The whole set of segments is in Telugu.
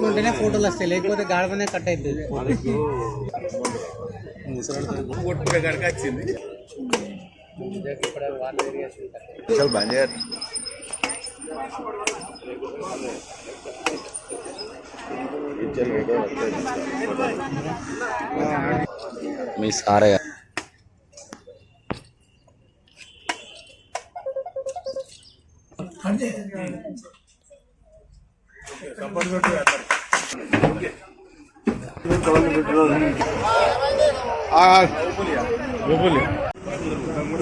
ఉంటేనే ఫోటోలు వస్తాయి లేకపోతే గాడమనే కట్ అవుతుంది చల్ బంద్ చేయాలి మీ సారయ్య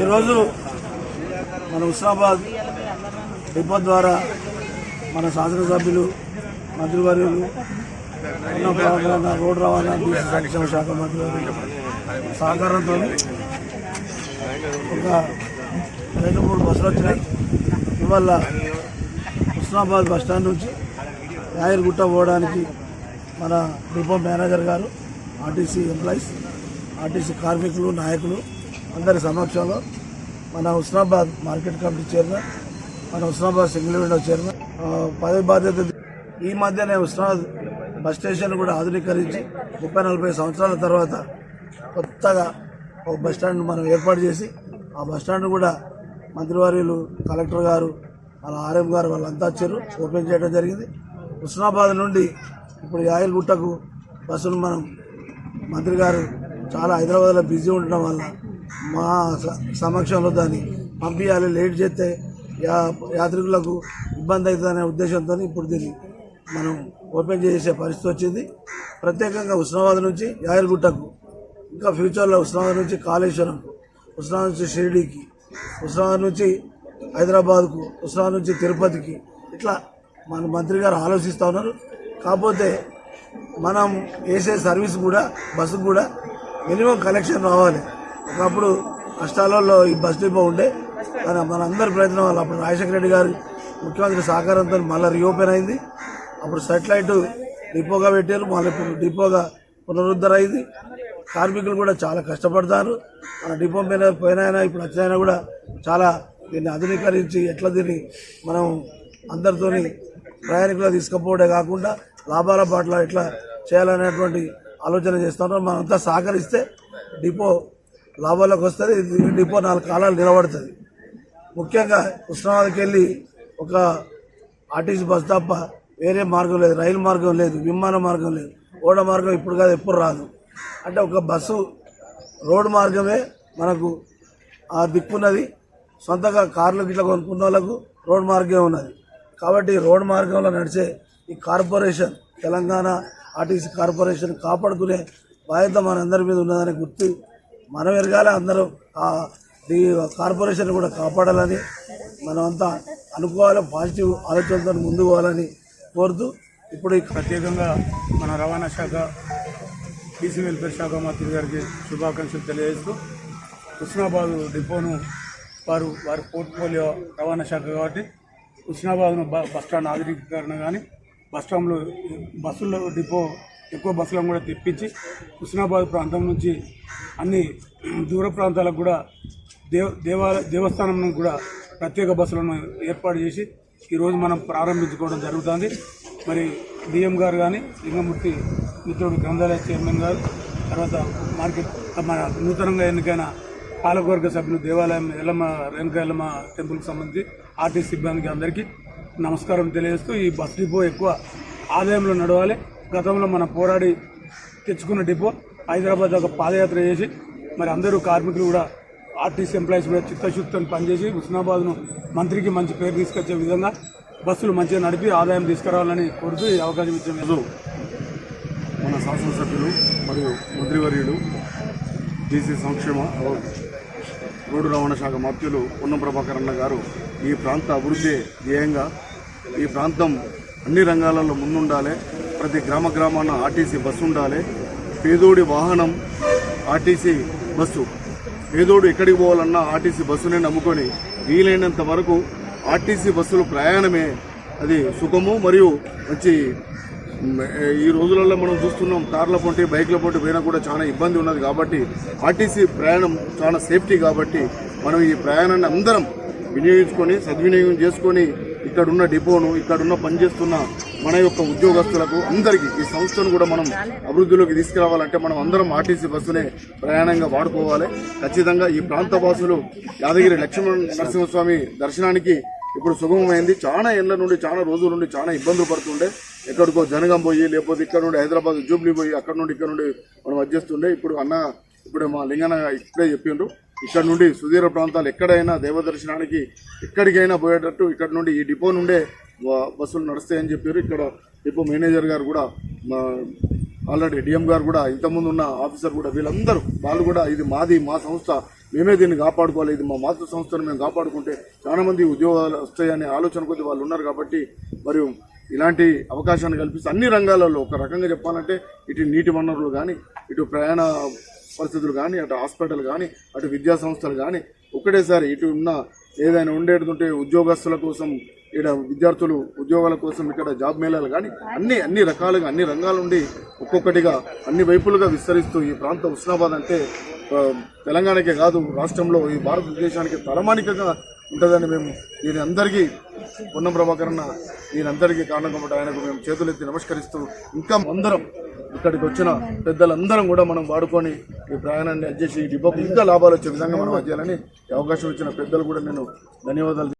ఈరోజు మన హుస్నాబాద్ డిపో ద్వారా మన శాసనసభ్యులు మంత్రివర్యులు ఉన్న ప్రవర్తన రోడ్డు రవాణా సంక్షేమ శాఖ మంత్రివర్యులు సహకారంతో ఒక రెండు మూడు బస్సులు వచ్చినాయి. ఇవాళ హుస్నాబాద్ బస్ స్టాండ్ నుంచి యాయర్గుట్ట పోవడానికి మన డిపో మేనేజర్ గారు ఆర్టీసీ ఎంప్లాయీస్ ఆర్టీసీ కార్మికులు నాయకులు అందరి సమక్షంలో మన హుస్నాబాద్ మార్కెట్ కమిటీ చైర్మన్ మన హుస్నాబాద్ సింగిల్ విండో చైర్మన్ పదవి బాధ్యత ఈ మధ్యనే హుస్నాబాద్ బస్ స్టేషన్ కూడా ఆధునీకరించి ముప్పై నలభై సంవత్సరాల తర్వాత కొత్తగా ఒక బస్ స్టాండ్ మనం ఏర్పాటు చేసి ఆ బస్ స్టాండ్ కూడా మంత్రివర్యులు కలెక్టర్ గారు వాళ్ళ ఆర్ఎం గారు వాళ్ళంతా వచ్చారు ఓపెన్ చేయడం జరిగింది. హుస్నాబాద్ నుండి ఇప్పుడు యాయల్గుట్టకు బస్సులు మనం మంత్రి గారు చాలా హైదరాబాద్లో బిజీ ఉండడం వల్ల మా స- సమక్షంలో దాన్ని పంపించాలి లేట్ చేస్తే యా యాత్రికులకు ఇబ్బంది అవుతుందనే ఉద్దేశంతో ఇప్పుడు దీన్ని మనం ఓపెన్ చేసే పరిస్థితి వచ్చింది. ప్రత్యేకంగా ఉస్మానాబాద్ నుంచి యాయల్గుట్టకు ఇంకా ఫ్యూచర్లో ఉస్మానాబాద్ నుంచి కాళేశ్వరంకు ఉస్మానాబాద్ నుంచి షిరిడీకి ఉస్మానాబాద్ నుంచి హైదరాబాద్కు ఉస్మానాబాద్ నుంచి తిరుపతికి ఇట్లా మన మంత్రి గారు ఆలోచిస్తూ ఉన్నారు. కాకపోతే మనం వేసే సర్వీస్ కూడా బస్సు కూడా మినిమం కలెక్షన్ రావాలి. ఒకప్పుడు కష్టాలలో ఈ బస్ డిపో ఉండే. కానీ మన అందరి ప్రయత్నం వల్ల అప్పుడు రాజశేఖర రెడ్డి గారు ముఖ్యమంత్రి సహకారంతో మళ్ళీ రీఓపెన్ అయింది. అప్పుడు సెటిలైట్ డిపోగా పెట్టారు. మళ్ళీ ఇప్పుడు డిపోగా పునరుద్ధర అయింది కార్మికులు కూడా చాలా కష్టపడతారు. మన డిపో మీద పోయినైనా ఇప్పుడు వచ్చినైనా కూడా చాలా దీన్ని ఆధునీకరించి ఎట్లా దీన్ని మనం అందరితోని ప్రయాణికులు తీసుకుపోవడే కాకుండా లాభాల పట్ల ఇట్లా చేయాలనేటువంటి ఆలోచన చేస్తున్నారు మనంతా సహకరిస్తే డిపో లాభాలకు వస్తుంది డిపో నాలుగు కాలాలు నిలబడుతుంది. ముఖ్యంగా ఉస్మానాబాద్కి వెళ్ళి ఒక ఆర్టీసీ బస్ తప్ప వేరే మార్గం లేదు రైలు మార్గం లేదు విమాన మార్గం లేదు ఓడ మార్గం ఇప్పుడు కాదు ఎప్పుడు రాదు. అంటే ఒక బస్సు రోడ్డు మార్గమే మనకు ఆ దిక్కున్నది. సొంతగా కార్లు గిట్ల కొనుక్కున్న వాళ్ళకు రోడ్డు మార్గమే ఉన్నది. కాబట్టి రోడ్ మార్గంలో నడిచే ఈ కార్పొరేషన్ తెలంగాణ ఆర్టీసీ కార్పొరేషన్ కాపాడుకునే బాధ్యత మనందరి మీద ఉన్నదని గుర్తు మనం ఎరగాలి అందరూ ఆ ఈ కార్పొరేషన్ కూడా కాపాడాలని మనమంతా అనుకోవాలి పాజిటివ్ ఆలోచనతో ముందుకు పోవాలని కోరుతూ ఇప్పుడు ఈ ప్రత్యేకంగా మన రవాణా శాఖ బీసీ వెల్ఫేర్ శాఖ మంత్రి గారికి శుభాకాంక్షలు తెలియజేస్తూ కృష్ణాబాదు డిపోను వారు వారి పోర్ట్ఫోలియో రవాణా శాఖ కాబట్టి హుస్నాబాద్ను బస్టాండ్ ఆధునికీకరణ కానీ బస్ స్టాండ్లో బస్సుల్లో డిపో ఎక్కువ బస్సులను కూడా తెప్పించి హుస్నాబాద్ ప్రాంతం నుంచి అన్ని దూర ప్రాంతాలకు కూడా దేవ దేవాలయ దేవస్థానం కూడా ప్రత్యేక బస్సులను ఏర్పాటు చేసి ఈరోజు మనం ప్రారంభించుకోవడం జరుగుతుంది. మరి డిఎం గారు కానీ లింగమూర్తి మిత్రుడు గ్రంథాలయ చైర్మన్ గారు తర్వాత మార్కెట్ మన నూతనంగా ఎన్నికైన పాలకవర్గ సభ్యులు దేవాలయం ఎల్లమ్మ రేణుక ఎల్లమ్మ టెంపుల్కి సంబంధించి ఆర్టీసీ సిబ్బందికి అందరికీ నమస్కారం తెలియజేస్తూ ఈ బస్ డిపో ఎక్కువ ఆదాయంలో నడవాలి. గతంలో మనం పోరాడి తెచ్చుకున్న డిపో హైదరాబాద్ ఒక పాదయాత్ర చేసి మరి అందరూ కార్మికులు కూడా ఆర్టీసీ ఎంప్లాయీస్ కూడా చిత్తశుద్ధితో పనిచేసి హుస్నాబాద్ను మంత్రికి మంచి పేరు తీసుకొచ్చే విధంగా బస్సులు మంచిగా నడిపి ఆదాయం తీసుకురావాలని కోరుతూ ఈ అవకాశం ఇచ్చిన ఈరోజు మన శాసనసభ్యులు మరియు మంత్రివర్యులు డీసీ సంక్షేమ రోడ్డు రవాణా శాఖ మంత్రులు పొన్నం ప్రభాకర్ అన్న గారు ఈ ప్రాంత అభివృద్ధి ధ్యేయంగా ఈ ప్రాంతం అన్ని రంగాలలో ముందుండాలి. ప్రతి గ్రామ గ్రామాన ఆర్టీసీ బస్సు ఉండాలి. పేదోడి వాహనం ఆర్టీసీ బస్సు. పేదోడు ఎక్కడికి పోవాలన్నా ఆర్టీసీ బస్సునే నమ్ముకొని వీలైనంత వరకు ఆర్టీసీ బస్సులు ప్రయాణమే అది సుఖము మరియు మంచి ఈ రోజులలో మనం చూస్తున్నాం కార్ల పొంటి బైక్ల పొంటి పోయినా కూడా చాలా ఇబ్బంది ఉన్నది కాబట్టి ఆర్టీసీ ప్రయాణం చాలా సేఫ్టీ కాబట్టి మనం ఈ ప్రయాణాన్ని అందరం వినియోగించుకొని సద్వినియోగం చేసుకొని ఇక్కడున్న డిపోను ఇక్కడున్న పనిచేస్తున్న మన యొక్క ఉద్యోగస్తులకు అందరికీ ఈ సంస్థను కూడా మనం అభివృద్ధిలోకి తీసుకురావాలంటే మనం అందరం ఆర్టీసీ బస్సునే ప్రయాణంగా వాడుకోవాలి. ఖచ్చితంగా ఈ ప్రాంత వాసులు యాదగిరి లక్ష్మణ నరసింహస్వామి దర్శనానికి ఇప్పుడు సుగమమైంది. చాలా ఏళ్ళ నుండి చాలా రోజుల నుండి చాలా ఇబ్బందులు పడుతుండే. ఎక్కడికో జనగం పోయి లేకపోతే ఇక్కడ నుండి హైదరాబాద్ జూబ్లీ పోయి అక్కడ నుండి ఇక్కడ నుండి మనం వచ్చేస్తుండే ఇప్పుడు అన్న ఇప్పుడు మా లింగన్న ఇక్కడే చెప్పిండ్రు. ఇక్కడ నుండి సుదీర ప్రాంతాలు ఎక్కడైనా దేవదర్శనానికి ఎక్కడికైనా పోయేటట్టు ఇక్కడ నుండి ఈ డిపో నుండే బస్సులు నడుస్తాయని చెప్పారు. ఇక్కడ డిపో మేనేజర్ గారు కూడా మా ఆల్రెడీ డిఎం గారు కూడా ఇంతకుముందు ఉన్న ఆఫీసర్ కూడా వీళ్ళందరూ వాళ్ళు కూడా ఇది మాది మా సంస్థ మేమే దీన్ని కాపాడుకోవాలి ఇది మా మాతృ సంస్థను మేము కాపాడుకుంటే చాలామంది ఉద్యోగాలు వస్తాయనే ఆలోచన కొద్ది వాళ్ళు ఉన్నారు కాబట్టి మరియు ఇలాంటి అవకాశాన్ని కల్పిస్తే అన్ని రంగాలలో ఒక రకంగా చెప్పాలంటే ఇటు నీటి వనరులు కానీ ఇటు ప్రయాణ పరిస్థితులు కానీ అటు హాస్పిటల్ కానీ అటు విద్యా సంస్థలు కానీ ఒకటేసారి ఇటు ఉన్న ఏదైనా ఉండేటుంటే ఉద్యోగస్తుల కోసం ఇక్కడ విద్యార్థులు ఉద్యోగాల కోసం ఇక్కడ జాబ్ మేళాలు కానీ అన్ని అన్ని రకాలుగా అన్ని రంగాల నుండి ఒక్కొక్కటిగా అన్ని వైపులుగా విస్తరిస్తూ ఈ ప్రాంత ఉస్నాబాద్ అంటే తెలంగాణకే కాదు రాష్ట్రంలో ఈ భారతదేశానికి తలమానికగా ఉంటుందని మేము దీని అందరికీ పొన్నం ప్రభాకరన్న దీని కారణం కాబట్టి ఆయనకు మేము చేతులెత్తి నమస్కరిస్తూ ఇంకా అందరం ఇక్కడికి వచ్చిన పెద్దలందరం కూడా మనం వాడుకొని ఈ ప్రయాణాన్ని అడ్జస్ట్ ఈ ఇంకా లాభాలు వచ్చే విధంగా మనం చేయాలని అవకాశం ఇచ్చిన పెద్దలు కూడా నేను ధన్యవాదాలు